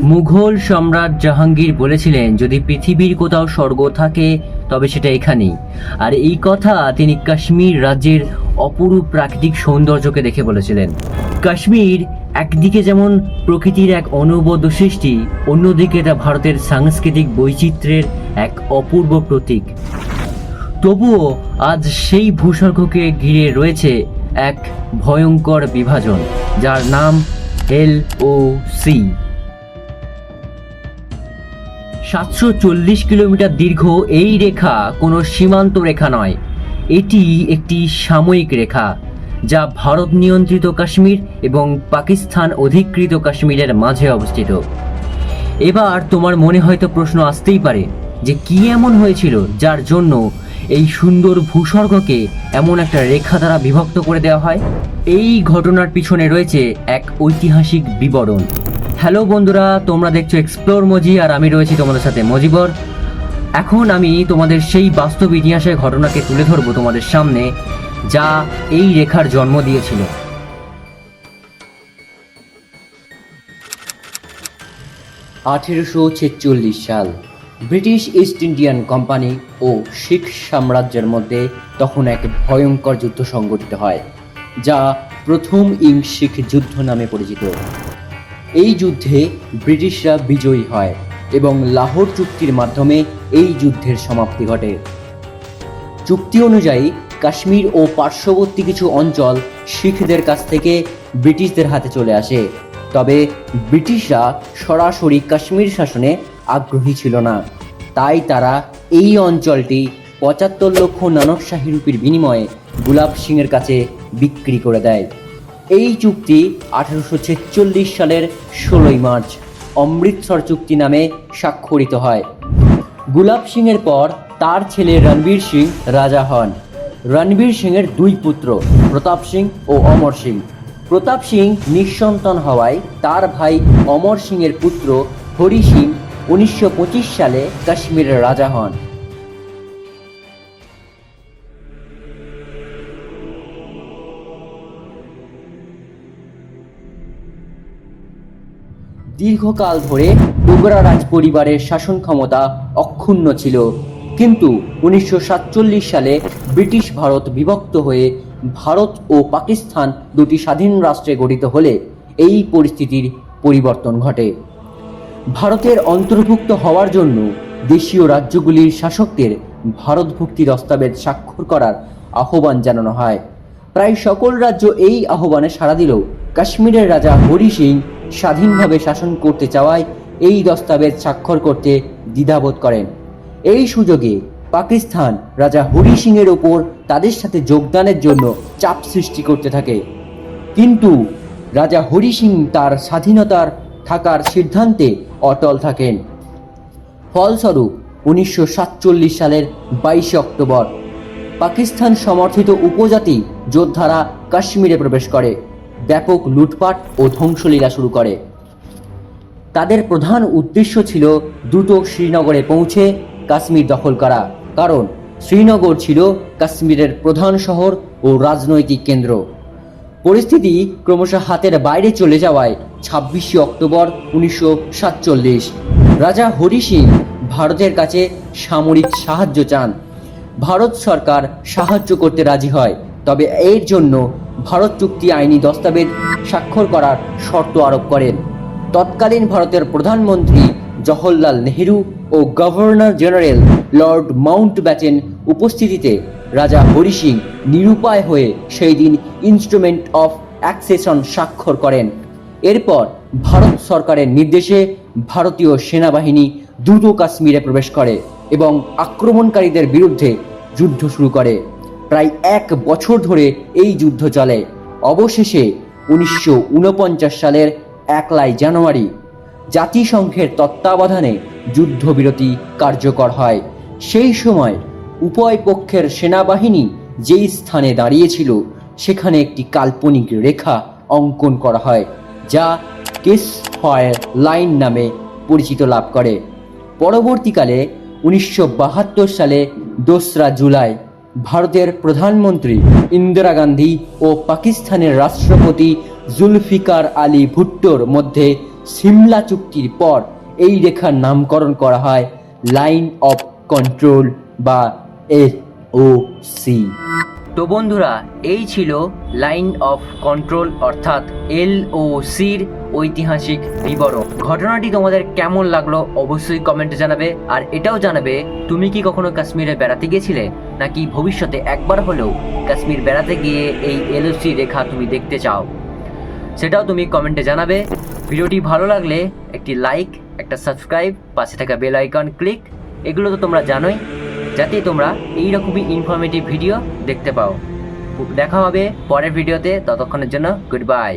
মুঘল সম্রাট জাহাঙ্গীর বলেছিলেন, যদি পৃথিবীর কোথাও স্বর্গ থাকে, তবে সেটা এখানেই। আর এই কথা তিনি কাশ্মীর রাজ্যের অপরূপ প্রাকৃতিক সৌন্দর্যকে দেখে বলেছিলেন। কাশ্মীর একদিকে যেমন প্রকৃতির এক অনবদ্য সৃষ্টি, অন্যদিকে তা ভারতের সাংস্কৃতিক বৈচিত্র্যের এক অপূর্ব প্রতীক। তবুও আজ সেই ভূস্বর্গকে ঘিরে রয়েছে এক ভয়ঙ্কর বিভাজন, যার নাম এল ও সি। সাতশো চল্লিশ কিলোমিটার দীর্ঘ এই রেখা কোনো সীমান্ত রেখা নয়। এটি একটি সাময়িক রেখা, যা ভারত নিয়ন্ত্রিত কাশ্মীর এবং পাকিস্তান অধিকৃত কাশ্মীরের মাঝে অবস্থিত। এবার তোমার মনে হয়তো প্রশ্ন আসতেই পারে যে কি এমন হয়েছিল যার জন্য এই সুন্দর ভূস্বর্গকে এমন একটা রেখা দ্বারা বিভক্ত করে দেওয়া হয়? এই ঘটনার পিছনে রয়েছে এক ঐতিহাসিক বিবরণ। হ্যালো বন্ধুরা, তোমরা দেখছ এক্সপ্লোর মজি আর আমি রয়েছি তোমাদের সাথে মজিবর। এখন আমি তোমাদের সেই বাস্তব ইতিহাসের ঘটনাকে তুলে ধরবো তোমাদের সামনে, যা এই রেখার জন্ম দিয়েছিল। আঠেরোশো ছেচল্লিশ সাল, ব্রিটিশ ইস্ট ইন্ডিয়ান কোম্পানি ও শিখ সাম্রাজ্যের মধ্যে তখন এক ভয়ঙ্কর যুদ্ধ সংঘটিত হয়, যা প্রথম ইং শিখ যুদ্ধ নামে পরিচিত। এই যুদ্ধে ব্রিটিশরা বিজয়ী হয় এবং লাহোর চুক্তির মাধ্যমে এই যুদ্ধের সমাপ্তি ঘটে। চুক্তি অনুযায়ী কাশ্মীর ও পার্শ্ববর্তী কিছু অঞ্চল শিখদের কাছ থেকে ব্রিটিশদের হাতে চলে আসে। তবে ব্রিটিশরা সরাসরি কাশ্মীর শাসনে আগ্রহী ছিল না। তাই তারা এই অঞ্চলটি পঁচাত্তর লক্ষ নানক শাহী রুপির বিনিময়ে গুলাব সিংয়ের কাছে বিক্রি করে দেয়। এই চুক্তি আঠারোশো ছেচল্লিশ সালের ষোলোই মার্চ অমৃতসর চুক্তি নামে স্বাক্ষরিত হয়। গুলাব সিংয়ের পর তার ছেলে রণবীর সিং রাজা হন। রণবীর সিংয়ের দুই পুত্র, প্রতাপ সিং ও অমর সিং। প্রতাপ সিং নিঃসন্তান হওয়ায় তার ভাই অমর সিংয়ের পুত্র হরি সিং উনিশশো পঁচিশ সালে কাশ্মীরের রাজা হন। দীর্ঘকাল ধরে ডোগরা রাজ পরিবারের শাসন ক্ষমতা অক্ষুণ্ণ ছিল। কিন্তু উনিশশো সাতচল্লিশ সালে ব্রিটিশ ভারত বিভক্ত হয়ে ভারত ও পাকিস্তান দুটি স্বাধীন রাষ্ট্রে গঠিত হলে এই পরিস্থিতির পরিবর্তন ঘটে। ভারতের অন্তর্ভুক্ত হওয়ার জন্য দেশীয় রাজ্যগুলির শাসকদের ভারতভুক্তি দস্তাবেজ স্বাক্ষর করার আহ্বান জানানো হয়। প্রায় সকল রাজ্য এই আহ্বানে সাড়া দিলেও কাশ্মীরের রাজা হরি সিং স্বাধীনভাবে শাসন করতে চাওয়ায় এই দস্তাবেজ স্বাক্ষর করতে দ্বিধাবোধ করেন। এই সুযোগে পাকিস্তান রাজা হরি সিংয়ের ওপর তাদের সাথে যোগদানের জন্য চাপ সৃষ্টি করতে থাকে। কিন্তু রাজা হরি সিং তার স্বাধীনতার থাকার সিদ্ধান্তে অটল থাকেন। ফলস্বরূপ উনিশশো সাতচল্লিশ সালের বাইশে অক্টোবর পাকিস্তান সমর্থিত উপজাতি যোদ্ধারা কাশ্মীরে প্রবেশ করে। ব্যাপক লুটপাট ও ধ্বংসলীলা শুরু করে। তাদের প্রধান উদ্দেশ্য ছিল দ্রুত শ্রীনগরে পৌঁছে কাশ্মীর দখল করা, কারণ শ্রীনগর ছিল কাশ্মীরের প্রধান শহর ও রাজনৈতিক কেন্দ্র। পরিস্থিতি ক্রমশ হাতের বাইরে চলে যাওয়ায় ছাব্বিশে অক্টোবর উনিশশো সাতচল্লিশ রাজা হরি সিং ভারতের কাছে সামরিক সাহায্য চান। ভারত সরকার সাহায্য করতে রাজি হয়। তবে এর জন্য ভারত চুক্তি আইনি দস্তাবেজ স্বাক্ষর করার শর্ত আরোপ করেন। তৎকালীন ভারতের প্রধানমন্ত্রী জওহরলাল নেহেরু ও governor general lord Mountbatten উপস্থিতিতে রাজা হরি সিং নিরুপায় হয়ে সেই দিন ইনস্ট্রুমেন্ট অফ অ্যাক্সেশন স্বাক্ষর করেন। এরপর ভারত সরকারের নির্দেশে ভারতীয় সেনাবাহিনী দ্রুত কাশ্মীরে প্রবেশ করে এবং আক্রমণকারীদের বিরুদ্ধে যুদ্ধ শুরু করে। প্রায় এক বছর ধরে এই যুদ্ধ চলে। অবশেষে উনিশশো ঊনপঞ্চাশ সালের একলাই জানুয়ারি জাতিসংঘের তত্ত্বাবধানে যুদ্ধবিরতি কার্যকর হয়। সেই সময় উভয় পক্ষের সেনাবাহিনী যেই স্থানে দাঁড়িয়েছিল, সেখানে একটি কাল্পনিক রেখা অঙ্কন করা হয়, যা কেস ফায়ার লাইন নামে পরিচিত লাভ করে। পরবর্তীকালে উনিশশো বাহাত্তর সালে দোসরা জুলাই ভারতের প্রধানমন্ত্রী ইন্দিরা গান্ধী ও পাকিস্তানের রাষ্ট্রপতি জুলফিকার আলী ভুট্টোর মধ্যে সিমলা চুক্তির পর এই রেখার নামকরণ করা হয় লাইন অফ কন্ট্রোল বা এস ও সি। তো বন্ধুরা, এই ছিল লাইন অফ কন্ট্রোল, অর্থাৎ এল ও সির ঐতিহাসিক বিবরণ। ঘটনাটি তোমাদের কেমন লাগল অবশ্যই কমেন্টে জানাবে, আর এটাও জানাবে, তুমি কি কখনো কাশ্মীরে বেড়াতে গিয়েছিলে নাকি ভবিষ্যতে একবার হলেও কাশ্মীর বেড়াতে গিয়ে এই এলওসি রেখা তুমি দেখতে চাও? সেটাও তুমি কমেন্টে জানাবে। ভিডিওটি ভালো লাগলে একটি লাইক একটা সাবস্ক্রাইব পাশে থাকা বেল আইকন ক্লিক এগুলো তো তোমরা জানোই। যাতে তোমরা এই রকমই ইনফরমেটিভ ভিডিও দেখতে পাও। দেখা হবে পরের ভিডিওতে ততক্ষণের জন্য গুড বাই